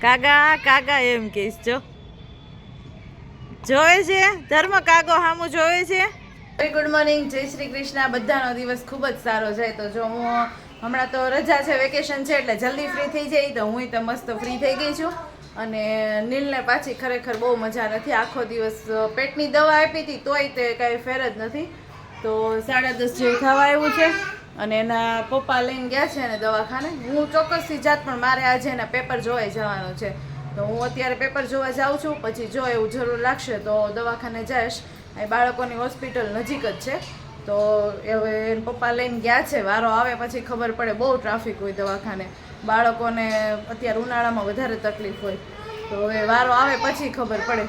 કાગા કાગા એમ કહીશ, જો. જોવે છે? ધર્મ કાગો હામું જોવે છે? ગુડ મોર્નિંગ જય શ્રી કૃષ્ણ. બધાનો દિવસ ખૂબ જ સારો જાય તો જો હું હમણાં તો રજા છે વેકેશન છે, એટલે જલ્દી ફ્રી થઈ જાય. તો હું તો મસ્ત ફ્રી થઈ ગઈ છું. અને નીલને પાછી ખરેખર બહુ મજા નથી. આખો દિવસ પેટની દવા આપી હતી, તોય તે કાંઈ ફેર જ નથી. તો સાડા દસ જેવું થવા આવ્યું છે. અને એના પપ્પા લઈને ગયા છે ને દવાખાને. હું ચોક્કસથી જાત પણ મારે આજે એના પેપર જોવાઈ જવાનું છે. તો હું અત્યારે પેપર જોવા જાઉં છું, પછી જો એવું જરૂર લાગશે તો દવાખાને જઈશ. અહીં બાળકોની હોસ્પિટલ નજીક જ છે. તો હવે એના પપ્પા લઈને ગયા છે. વારો આવે પછી ખબર પડે બહુ ટ્રાફિક હોય દવાખાને. બાળકોને અત્યારે ઉનાળામાં વધારે તકલીફ હોય. તો હવે વારો આવે પછી ખબર પડે.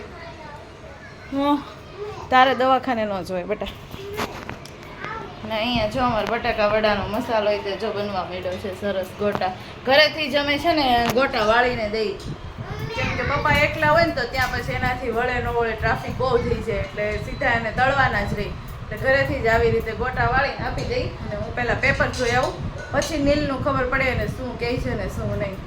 હું, તારે દવાખાને ન જોઈએ બેટા. ને અહીંયા જો અમારે બટાકા વડાનો મસાલો હોય તે જો બનવા મળ્યો છે, સરસ ગોટા. ઘરેથી જ અમે છે ને ગોટા વાળીને દઈ. કેમ કે પપ્પા એકલા હોય ને તો ત્યાં પછી એનાથી વળે ન વળે ટ્રાફિક બહુ થઈ જાય, એટલે સીધા એને તળવાના જ રહી. એટલે ઘરેથી જ આવી રીતે ગોટા વાળીને આપી દઈ અને હું પહેલાં પેપર જોઈ આવું. પછી નીલનું ખબર પડે ને શું કહે છે ને શું નહીં.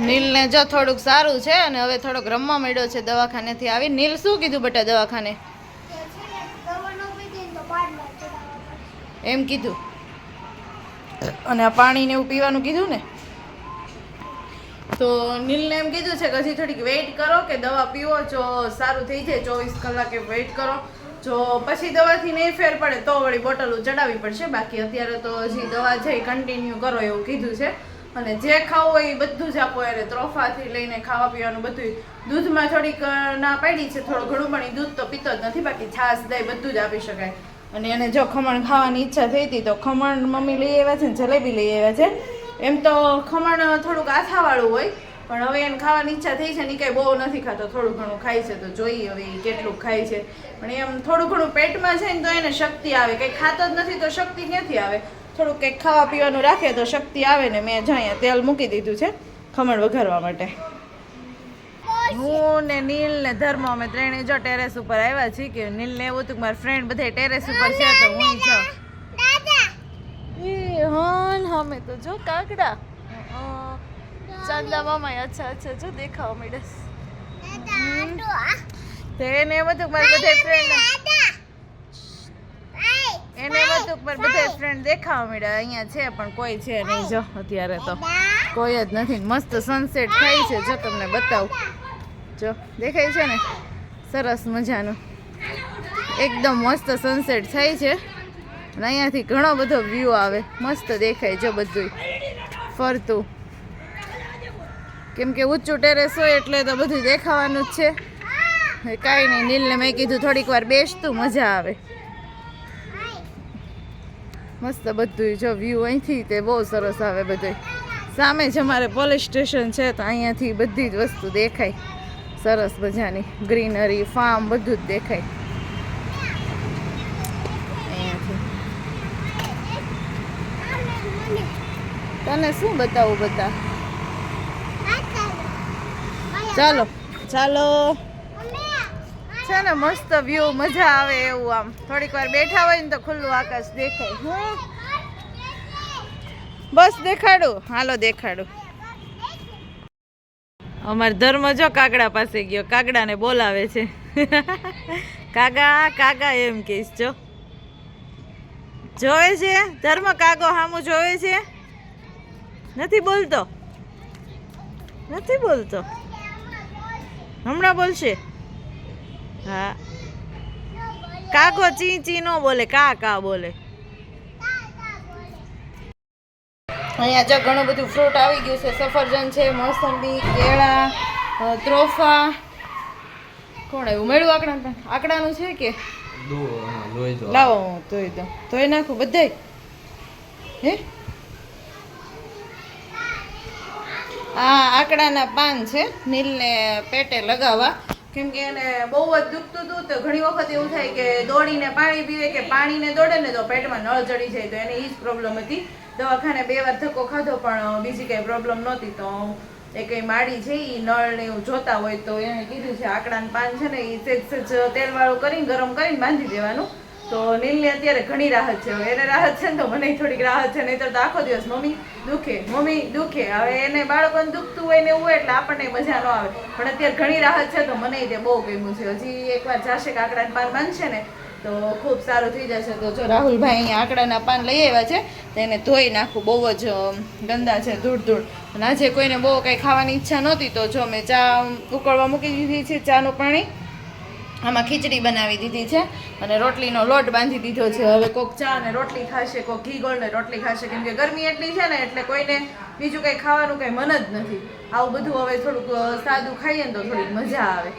નીલને જો થોડુંક સારું છે અને હવે થોડોક રમવા માંડ્યો છે દવાખાનેથી આવી. નીલ શું કીધું બેટા દવાખાને? એમ કીધું? અને આ પાણીને એવું પીવાનું કીધું ને? તો નીલને એમ કીધું છે કે હજી થોડીક વેઇટ કરો કે દવા પીવો, જો સારું થઈ જાય ચોવીસ કલાકે વેઇટ કરો. જો પછી દવાથી નહીં ફેર પડે તો વળી બોટલો ચડાવવી પડશે. બાકી અત્યારે તો હજી દવા જઈ કન્ટિન્યુ કરો એવું કીધું છે. અને જે ખાવું હોય એ બધું જ આપો એને ત્રોફાથી લઈને ખાવા પીવાનું બધું દૂધમાં થોડીક ના પાડી છે થોડું ઘણું, પણ દૂધ તો પીતો જ નથી. બાકી છાશ, દહીં બધું જ આપી શકાય. અને એને જો ખમણ ખાવાની ઈચ્છા થઈ હતી તો ખમણ મમ્મી લઈ આવ્યા છે ને જલેબી લઈ આવ્યા છે. એમ તો ખમણ થોડુંક આથાવાળું હોય, પણ હવે એને ખાવાની ઈચ્છા થઈ છે ને ઈ કાંઈ બહુ નથી ખાતો, થોડું ઘણું ખાય છે તો જોઈએ હવે એ કેટલું ખાય છે. પણ એમ થોડું ઘણું પેટમાં છે ને તો એને શક્તિ આવે, કંઈ ખાતો જ નથી તો શક્તિ ક્યાંથી આવે? થોડુંક કંઈક ખાવા પીવાનું રાખે તો શક્તિ આવે ને મેં જ અહીંયા તેલ મૂકી દીધું છે ખમણ વઘારવા માટે. હું ને નીલ ને ધર્મ અમે ત્રણેય જો ટેરેસ ઉપર આવ્યા છીએ કે નીલ ને એવું હતું મારા ફ્રેન્ડ બધા ટેરેસ ઉપર છે તો હું જાઉં. હન હમે તો જો કાકડા અ, ચાંદા મામા અચ્છા અચ્છા જો દેખાવ મેડસ એને એમ હતું મારા બધે ફ્રેન્ડ એને એમ હતું બધા ફ્રેન્ડ દેખાવા માંડ્યા અહીંયા છે પણ કોઈ છે નહીં જો અત્યારે તો. કોઈ જ નથી. મસ્ત સનસેટ થાય છે જો તમને બતાવું. જો, દેખાય છે ને? સરસ મજાનું. એકદમ મસ્ત સનસેટ થાય છે. અને અહીંયાથી ઘણો બધો વ્યૂ આવે. મસ્ત દેખાય જો બધું ફરતું. કેમ કે ઊંચું ટેરેસ હોય એટલે તો બધું દેખાવાનું જ છે. કાંઈ નહીં, નીલને મેં કીધું થોડીક વાર બેસતું, મજા આવે. મસ્ત બધું જો વ્યૂ અહીંથી તે બહુ સરસ આવે બધું સામે જ અમારે પોલીસ સ્ટેશન છે, તો અહીંયાથી બધી જ વસ્તુ દેખાય. સરસ મજાની ગ્રીનરી ફાર્મ બધું જ દેખાય. તને શું બતાવું બધા? ચાલો ચાલો. છે ને મસ્ત વ્યૂ મજા આવે એવું આમ. થોડીક વાર બેઠા હોય ને તો ખુલ્લું આકાશ દેખાય. બસ દેખાડું. હાલો, દેખાડું. અમાર ધર્મ જો કાગડા પાસે ગયો, કાગડાને બોલાવે છે. કાગા કાગા એમ કહીશ, જો. જોવે છે? ધર્મ કાગો હામું જોવે છે? નથી બોલતો? નથી બોલતો? હમણાં બોલશે? હા. કાગો ચી ચી નો બોલે, કા કા બોલે? અહીંયા જો ઘણું બધું ફ્રૂટ આવી ગયું છે. સફરજન છે મોસંબી કેળા ત્રોફા. કોણ આવ્યું? મેળું આકડા આકડાનું છે કે? લાવો ધોઈ દઉં ધોઈ નાખું બધાય. હે? આ આકડાના પાન છે નીલને પેટે લગાવવા. કેમ કે એને બહુ જ દુખતું હતું તો ઘણી વખત એવું થાય કે દોડીને પાણી પીવે કે પાણીને દોડે ને તો પેટમાં નળ ચડી જાય તો એને એ જ પ્રોબ્લેમ હતી. દવાખાને બે વાર ધક્કો ખાધો પણ બીજી કઈ પ્રોબ્લેમ નહોતી તો એ કઈ માડી છે એ નળ ને એવું જોતા હોય તો એને કીધું છે, આકડાનું પાન છે ને એ સેજ સેજ તેલવાળું કરીને ગરમ કરીને બાંધી દેવાનું. તો નીલને અત્યારે ઘણી રાહત છે. એને રાહત છે ને તો મને થોડીક રાહત છે નહીં તો આખો દિવસ મમ્મી દુખે મમ્મી દુખે. હવે એને બાળકોને દુખતું હોય ને એવું હોય એટલે આપણને મજા ન આવે. પણ અત્યારે ઘણી રાહત છે તો મને તે બહુ ગમ્યું છે. હજી એકવાર જાશે કાંકડાના પાન બાંધશે ને તો ખૂબ સારું થઈ જશે. તો જો રાહુલભાઈ અહીંયા આંકડાના પાન લઈ આવ્યા છે, તો એને ધોઈ નાખું. બહુ જ ગંદા છે, ધૂળ ધૂળ. અને આજે કોઈને બહુ કંઈ ખાવાની ઈચ્છા નહોતી, તો જો મેં ચા ઉકળવા મૂકી દીધી છે, ચાનું પાણી. આમાં ખીચડી બનાવી દીધી છે અને રોટલીનો લોટ બાંધી દીધો છે. હવે કોક ચા અને રોટલી ખાશે, કોક ઘી ગોળ ને રોટલી ખાશે. કેમ કે ગરમી એટલી છે ને, એટલે કોઈને બીજું કંઈ ખાવાનું કંઈ મન જ નથી. આવું બધું હવે થોડુંક સાદું ખાઈએ ને તો થોડીક મજા આવે.